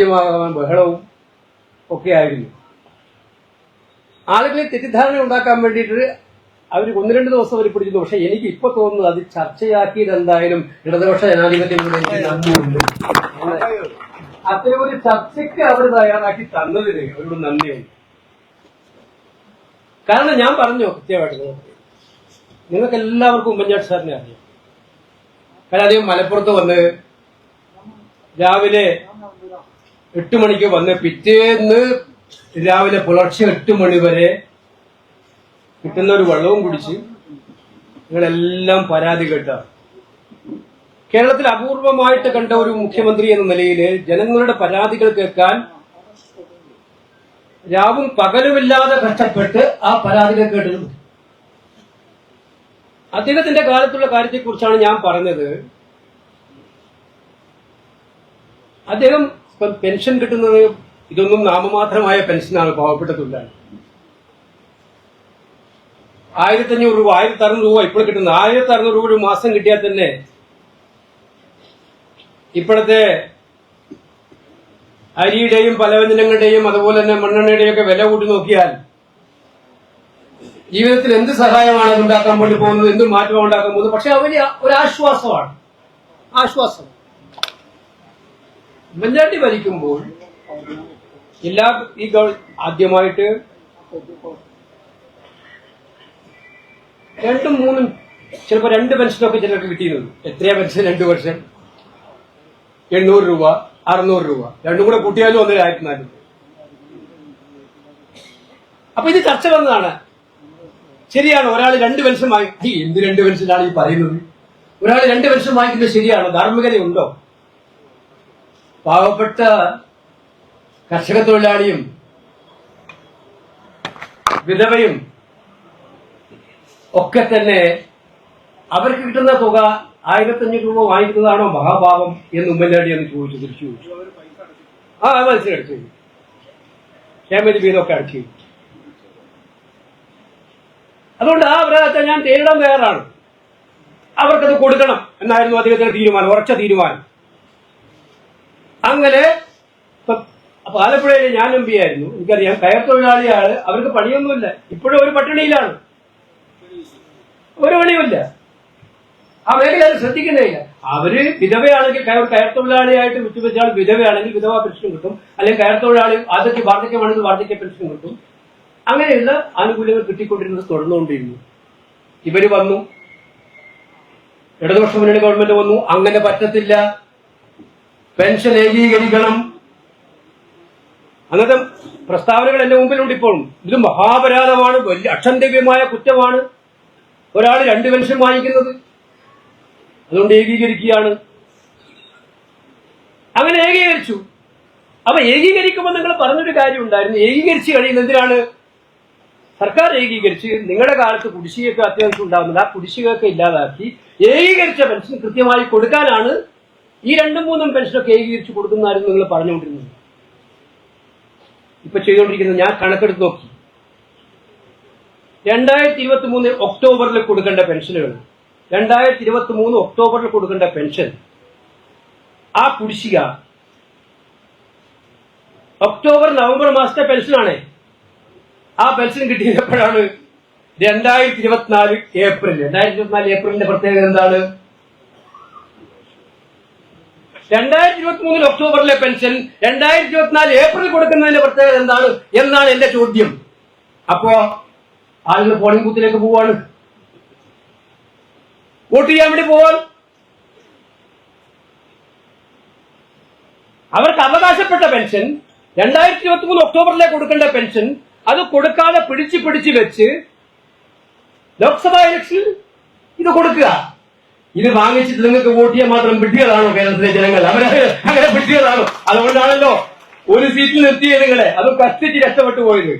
ബഹളവും ഒക്കെ ആയിരുന്നു. ആളുകളെ തെറ്റിദ്ധാരണ ഉണ്ടാക്കാൻ വേണ്ടിയിട്ട് അവർ ഒന്ന് രണ്ട് ദിവസം അവർ പിടിച്ചിരുന്നു. പക്ഷെ എനിക്ക് ഇപ്പൊ തോന്നുന്നത് അത് ചർച്ചയാക്കിയത് എന്തായാലും ഇടതുപക്ഷ ജനാധിപത്യം കൂടെ എനിക്ക് നന്ദിയുണ്ട്. അത്തരം ഒരു ചർച്ചയ്ക്ക് അവർ തയ്യാറാക്കി തന്നതിന് അവരോട് നന്ദിയുണ്ട്. കാരണം ഞാൻ പറഞ്ഞു കൃത്യമായിട്ട് നിങ്ങൾക്ക്. എല്ലാവർക്കും ഉമ്മൻചാണ്ടി സാറിനെ അറിയാം. കാരണം അദ്ദേഹം മലപ്പുറത്ത് വന്ന് രാവിലെ എട്ട് മണിക്ക് വന്ന് പിറ്റേന്ന് രാവിലെ പുലർച്ചെ എട്ട് മണി വരെ കിട്ടുന്ന ഒരു വെള്ളവും കുടിച്ച് നിങ്ങളെല്ലാം പരാതി കേട്ട. കേരളത്തിൽ അപൂർവമായിട്ട് കണ്ട ഒരു മുഖ്യമന്ത്രി എന്ന നിലയിൽ ജനങ്ങളുടെ പരാതികൾ കേൾക്കാൻ രാവും പകലുമില്ലാതെ കഷ്ടപ്പെട്ട് ആ പരാതികൾ കേട്ടിരുന്നു അദ്ദേഹത്തിന്റെ കാലത്തുള്ള കാര്യത്തെക്കുറിച്ചാണ് ഞാൻ പറഞ്ഞത്. അദ്ദേഹം ഇപ്പം പെൻഷൻ കിട്ടുന്നത് ഇതൊന്നും നാമമാത്രമായ പെൻഷനാണ് പാവപ്പെട്ട തൊഴിലാളി. ആയിരത്തി അഞ്ഞൂറ് രൂപ ആയിരത്തി അറുന്നൂറ് രൂപ ഇപ്പോൾ കിട്ടുന്നത്. ആയിരത്തി അറുന്നൂറ് രൂപ ഒരു മാസം കിട്ടിയാൽ തന്നെ ഇപ്പോഴത്തെ അരിയുടെയും പലവ്യഞ്ജനങ്ങളുടെയും അതുപോലെ തന്നെ മണ്ണെണ്ണയുടെയും ഒക്കെ വില കൂട്ടി നോക്കിയാൽ ജീവിതത്തിൽ എന്ത് സഹായമാണ് ഉണ്ടാക്കാൻ വേണ്ടി പോകുന്നത് എന്ത് മാറ്റമാണ് ഉണ്ടാക്കാൻ പോകുന്നത്? പക്ഷെ അവർ ഒരു ആശ്വാസമാണ് ആശ്വാസം. ഉമ്മൻചാണ്ടി ഭരിക്കുമ്പോൾ എല്ലാ ഈ ആദ്യമായിട്ട് രണ്ടും മൂന്നും ചിലപ്പോ രണ്ട് പെൻഷനൊക്കെ ചിലർക്ക് കിട്ടിയിരുന്നു. എത്രയാ പെൻഷൻ രണ്ട് പെൻഷൻ എണ്ണൂറ് രൂപ അറുന്നൂറ് രൂപ. രണ്ടും കൂടെ കൂട്ടിയാലും ഒന്നര ആയിരത്തി നാല് അപ്പൊ ഇത് ചർച്ച വന്നതാണ്. ശരിയാണ് ഒരാൾ രണ്ട് പെൻഷൻ വാങ്ങി എന്ത് രണ്ട് പെൻഷനാണ് ഈ പറയുന്നത്? ഒരാൾ രണ്ട് പെൻഷൻ വാങ്ങിക്കുന്നത് ശരിയാണോ? ധാർമ്മികതയുണ്ടോ? പാവപ്പെട്ട കർഷക തൊഴിലാളിയും വിധവയും ഒക്കെ തന്നെ അവർക്ക് കിട്ടുന്ന തുക ആയിരത്തഞ്ഞൂറ് രൂപ വാങ്ങിക്കുന്നതാണോ മഹാഭാവം എന്ന് ഉമ്മൻചാണ്ടി എന്ന് ചോദിച്ചു തിരിച്ചു ചോദിച്ചു. ആ അത് അടിച്ചു ക്ഷേമതി വീതമൊക്കെ അടിച്ചു അതുകൊണ്ട് ആ വ്രതത്തെ ഞാൻ നേരിടാൻ തയ്യാറാണ്. അവർക്കത് കൊടുക്കണം എന്നായിരുന്നു അദ്ദേഹത്തിന്റെ തീരുമാനം ഉറച്ച തീരുമാനം. അങ്ങനെ ആലപ്പുഴയിൽ ഞാൻ എം പി ആയിരുന്നു. എനിക്കറിയാം. കയർ തൊഴിലാളിയാണ് അവർക്ക് പണിയൊന്നുമില്ല. ഇപ്പോഴും ഒരു പട്ടിണിയിലാണ്. ഒരു പണിയുമില്ല. ആ മേഖല ശ്രദ്ധിക്കുന്നില്ല. അവർ വിധവയാണെങ്കിൽ കയർ കയർ തൊഴിലാളിയായിട്ട് വിട്ടുവെച്ചാൽ വിധവയാണെങ്കിൽ വിധവാ പെൻഷൻ കിട്ടും. അല്ലെങ്കിൽ കയർ തൊഴിലാളി ആദ്യത്തെ വാർദ്ധക്യമാണെങ്കിൽ വാർദ്ധക്യ പെൻഷൻ കിട്ടും. അങ്ങനെയുള്ള ആനുകൂല്യങ്ങൾ കിട്ടിക്കൊണ്ടിരുന്നത് തുടർന്നുകൊണ്ടിരുന്നു. ഇവർ വന്നു. ഇടതുപക്ഷ മുന്നണി ഗവൺമെന്റ് വന്നു. അങ്ങനെ പറ്റത്തില്ല. പെൻഷൻ ഏകീകരിക്കണം. അങ്ങനത്തെ പ്രസ്താവനകൾ എന്റെ മുമ്പിലുണ്ട് ഇപ്പോഴും. ഇത് മഹാപരാധമാണ് വലിയ അക്ഷന്തവ്യമായ കുറ്റമാണ്. ഒരാൾ രണ്ട് പെൻഷൻ വാങ്ങിക്കുന്നത്. അതുകൊണ്ട് ഏകീകരിക്കുകയാണ്. അങ്ങനെ ഏകീകരിച്ചു. അപ്പൊ ഏകീകരിക്കുമ്പോൾ നിങ്ങൾ പറഞ്ഞൊരു കാര്യം ഉണ്ടായിരുന്നു. ഏകീകരിച്ച് കഴിയുന്ന എന്തിനാണ്? സർക്കാർ ഏകീകരിച്ച് നിങ്ങളുടെ കാലത്ത് കുടിശ്ശികയൊക്കെ അത്യാവശ്യം ഉണ്ടാകുന്നില്ല ആ കുടിശ്ശികയൊക്കെ ഇല്ലാതാക്കി ഏകീകരിച്ച പെൻഷൻ കൃത്യമായി കൊടുക്കാനാണ് ഈ രണ്ടും മൂന്നും പെൻഷനൊക്കെ ഏകീകരിച്ച് കൊടുക്കുന്നതായിരുന്നു നിങ്ങൾ പറഞ്ഞുകൊണ്ടിരുന്നത്. ഇപ്പൊ ചെയ്തുകൊണ്ടിരിക്കുന്നത് ഞാൻ കണക്കെടുത്ത് നോക്കി. രണ്ടായിരത്തി ഇരുപത്തി മൂന്ന് ഒക്ടോബറിൽ കൊടുക്കേണ്ട പെൻഷനുകൾ രണ്ടായിരത്തി ഇരുപത്തി മൂന്ന് ഒക്ടോബറിൽ കൊടുക്കേണ്ട പെൻഷൻ ആ കുടിശ്ശിക ഒക്ടോബർ നവംബർ മാസത്തെ പെൻഷനാണ്. ആ പെൻഷൻ കിട്ടിയപ്പോഴാണ് രണ്ടായിരത്തി ഇരുപത്തിനാല് ഏപ്രിൽ രണ്ടായിരത്തി ഇരുപത്തിനാല് ഏപ്രിലിന്റെ പ്രത്യേകത എന്താണ്? രണ്ടായിരത്തി ഇരുപത്തി മൂന്നിൽ ഒക്ടോബറിലെ പെൻഷൻ രണ്ടായിരത്തി ഇരുപത്തിനാല് ഏപ്രിൽ കൊടുക്കുന്നതിന്റെ പ്രത്യേകത എന്താണ് എന്നാണ് എന്റെ ചോദ്യം. അപ്പോ ആളുകൾ പോളിംഗ് ബൂത്തിലേക്ക് പോവാണ്. വോട്ട് ചെയ്യാൻ വേണ്ടി പോവാൻ. അവർക്ക് അവകാശപ്പെട്ട പെൻഷൻ രണ്ടായിരത്തി ഇരുപത്തി മൂന്ന് ഒക്ടോബറിലേക്ക് കൊടുക്കേണ്ട പെൻഷൻ അത് കൊടുക്കാതെ പിടിച്ച് പിടിച്ച് വെച്ച് ലോക്സഭാ ഇലക്ഷനിൽ ഇത് കൊടുക്കുക. ഇത് വാങ്ങിച്ചിട്ട് നിങ്ങൾക്ക് വോട്ട് ചെയ്യാൻ മാത്രം വിഡ്ഢികളാണോ കേരളത്തിലെ ജനങ്ങൾ? അവരെ അങ്ങനെ വിഡ്ഢികളാണോ അതുകൊണ്ടാണല്ലോ ഒരു സീറ്റിൽ നിർത്തിയത് നിങ്ങളെ. അത് കത്തിച്ച് രക്ഷപ്പെട്ടു പോയത്.